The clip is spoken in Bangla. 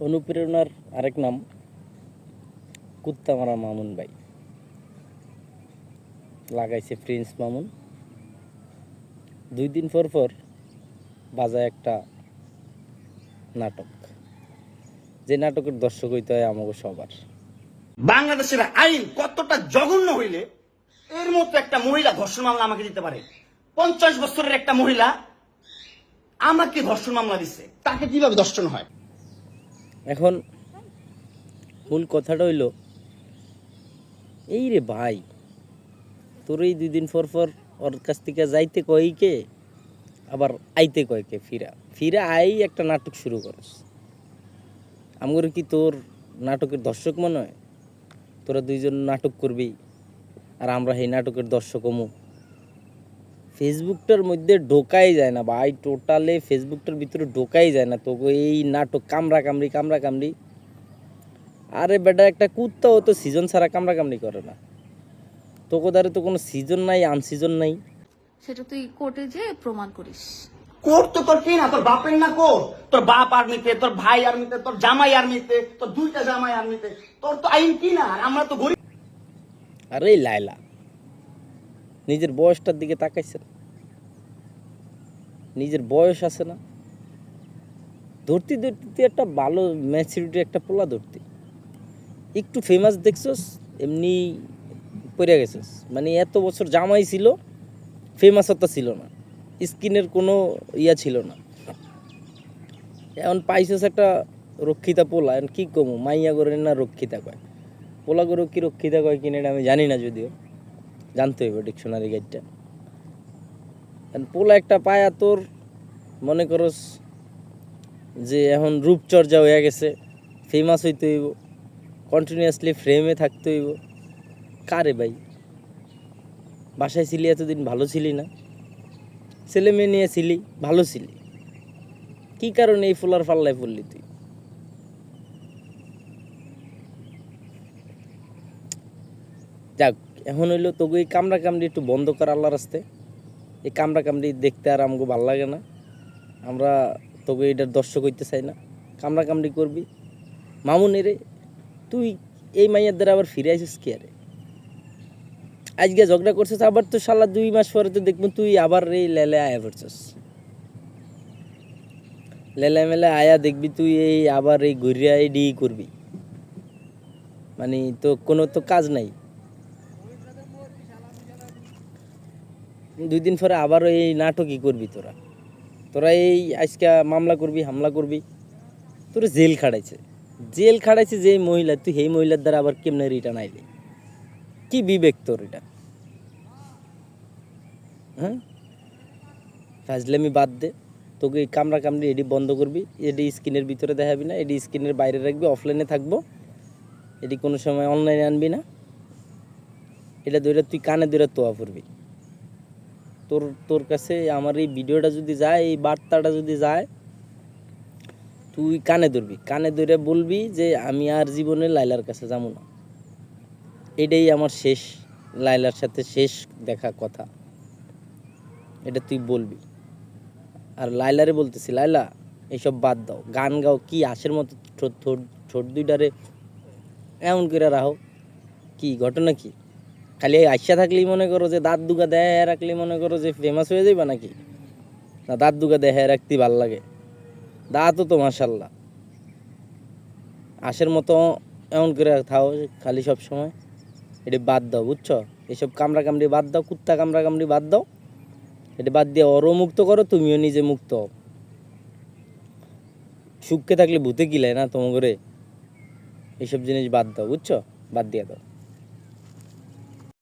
অনুপ্রেরণার আরেক নাম কুত্তামারা মামুন ভাই। লাগাইছে প্রিন্স মামুন। দুই দিন পর পর বাজায় একটা নাটক। যে নাটকের দর্শক হইতে হয় আমাকে সবার। বাংলাদেশের আইন কতটা জঘন্য হইলে এর মতো একটা মহিলা ধর্ষণ মামলা আমাকে দিতে পারে। পঞ্চাশ বছরের একটা মহিলা আমাকে ধর্ষণ মামলা দিচ্ছে তাকে কীভাবে ধর্ষণ হয়? এখন মূল কথাটা হইল এই রে ভাই, তোর এই দুই দিন পর পর ওর কাছ থেকে যাইতে কই কে? আবার আইতে কয় কে ফিরা? ফিরা আই একটা নাটক শুরু করস। আমার কি তোর নাটকের দর্শক মনে হয়? তোরা দুইজন নাটক করবি, আর আমরা সেই নাটকের দর্শক হমু। ফেসবুকটার মধ্যে ঢোকাই যায় না ভাই টোটালে ফেসবুকটার ভিতরে ঢোকাই যায় না তোকে এই নাটক কামড়া কামড়ি কামড়া কামড়ি। আরে বেটা একটা কুত্তাও তো সিজন ছাড়া কামড়া কামড়ি করে না। তোকে দ্বারা তো কোনো সিজন নাই আনসিজন নাই। সেটা তুই কোর্টে যে প্রমাণ করিস। কোর্ট তো তোর কি না তোর বাপের না কোর্ট? তোর বাপ আর্মিতে তোর ভাই আর্মিতে তোর জামাই আর্মিতে তোর দুইটা জামাই আর্মিতে তোর তো আইন কি না? আমরা তো গরিব। আরে লাইলা নিজের বয়সটার দিকে তাকাইছে না নিজের বয়স আছে না। ধরতি ধরতি একটা ভালো ম্যাচুরিটি একটা পোলা ধরতি। একটু ফেমাস দেখছস, এমনি পড়ে গেছিস। মানে এত বছর জামাই ছিল ফেমাসতা ছিল না। স্কিনের কোনো ইয়া ছিল না। এখন পাইছিস একটা রক্ষিতা পোলা, এখন কি কমু, মাইয়া করে না রক্ষিতা কয়। পোলা গরু কি রক্ষিতা কয় কিনে আমি জানি না যদিও। জানতে হইব ডিকশনারি গাইডটা। পোলা একটা পায়া তোর মনে করস যে এখন রূপচর্চা হয়ে গেছে ফেমাস হইতে হইব কন্টিনিউয়াসলি ফ্রেমে থাকতে হইব। কারে ভাই? বাসায় ছিলি, এতদিন ভালো ছিলি না। ছেলে মেয়ে নিয়ে ছিলি, ভালো ছিলি। কি কারণে এই ফুলার ফাল্লায় পড়লি তুই? যাক, এখন হইল তোকে এই কামড়া কামড়ি একটু বন্ধ কর আল্লাহ রাস্তে। এই কামড়া কামড়ি দেখতে আর আমাকে ভালো লাগে না। আমরা তোকে এটার দর্শক হইতে চাই না। কামড়া কামড়ি করবি মামুনি রে, তুই এই মাইয়ার দ্বারা আবার ফিরে আসিস কি আরে আজকে ঝগড়া করছিস, আবার তো সালা দুই মাস পরে তো দেখব তুই আবার এই লেলে আয়া পড়ছিস। লেলে মেলে আয়া দেখবি তুই এই আবার এই ঘুরিয়া এই ডি করবি। মানে তো কোনো তো কাজ নাই। দুই দিন পরে আবার এই নাটকই করবি তোরা। তোরা এই আজকে মামলা করবি, হামলা করবি, তোর জেল খাড়াইছে। জেল খাড়াইছে যে মহিলা, তুই সেই মহিলার দ্বারা আবার কেমনে রিটার্ন আইলি? কি বিবেক তোর এটা? হ্যাঁ? ফাজলামি বাদ দে। তোকে এই কামড়া কামড়ি এডি বন্ধ করবি, এডি স্ক্রিনের ভিতরে দেখাবি না, এডি স্ক্রিনের বাইরে রাখবি অফলাইনে থাকব। এটি কোনো সময় অনলাইনে আনবি না। এটা ধরে তুই কানে ধরে তোয়া পড়বি। তোর তোর কাছে আমার এই ভিডিওটা যদি যায়, এই বার্তাটা যদি যায়, তুই কানে ধরবি। কানে ধরে বলবি যে, আমি আর জীবনে লাইলার কাছে যাব না। এটাই আমার শেষ, লাইলার সাথে শেষ দেখা কথা। এটা তুই বলবি। আর লাইলারে বলতেছি, লাইলা, এইসব বাদ দাও। গান গাও কি আশের মতো, ঠোঁট ঠোঁট দুইটারে এমন করে রাখো। কি, ঘটনা কি? খালি আইসা থাকলেই মনে করো যে দাঁত দুগা দেয় রাখলেই মনে করো যে ফেমাস হয়ে যাইবা নাকি? না, দাঁত দুগা দেহে রাখতে ভালো লাগে। দাঁতও তো মাসাল্লাহ আশের মতো এমন করে থাও খালি সব সময়। এটি বাদ দাও, বুঝছ? এসব কামড়া কামড়ি বাদ দাও, কুত্তা কামড়া কামড়ি বাদ দাও। এটি বাদ দিয়ে ওরও মুক্ত করো, তুমিও নিজে মুক্ত হও। সুখে থাকলে ভূতে কিলায় না তোমার করে? এইসব জিনিস বাদ দাও, বুঝছ? বাদ দিয়ে দাও।